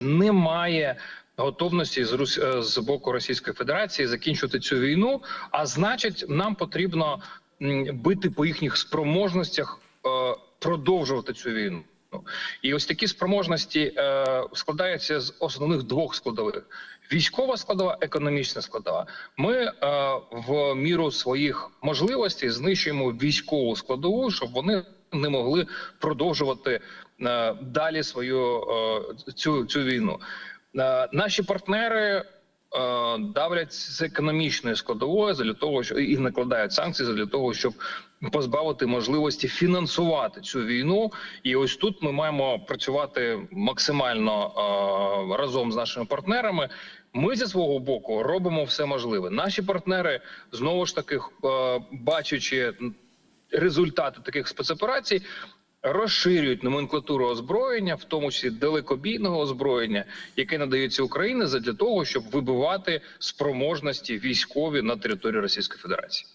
немає готовності з Рус... е, з боку Російської Федерації закінчити цю війну. А значить, нам потрібно бити по їхніх спроможностях е, продовжувати цю війну. І ось такі спроможності е, складаються з основних двох складових: військова складова, економічна складова. Ми в міру своїх можливостей знищуємо військову складову, щоб вони не могли продовжувати е, далі свою е, цю, цю війну. Е, наші партнери давлять з економічної складової для того, що і накладають санкції для того, щоб позбавити можливості фінансувати цю війну. І ось тут ми маємо працювати максимально разом з нашими партнерами. Ми зі свого боку робимо все можливе. Наші партнери знову ж таки, бачачи результати таких спецоперацій. Розширюють номенклатуру озброєння, в тому числі далекобійного озброєння, яке надається Україні, для того, щоб вибивати спроможності військові на території Російської Федерації.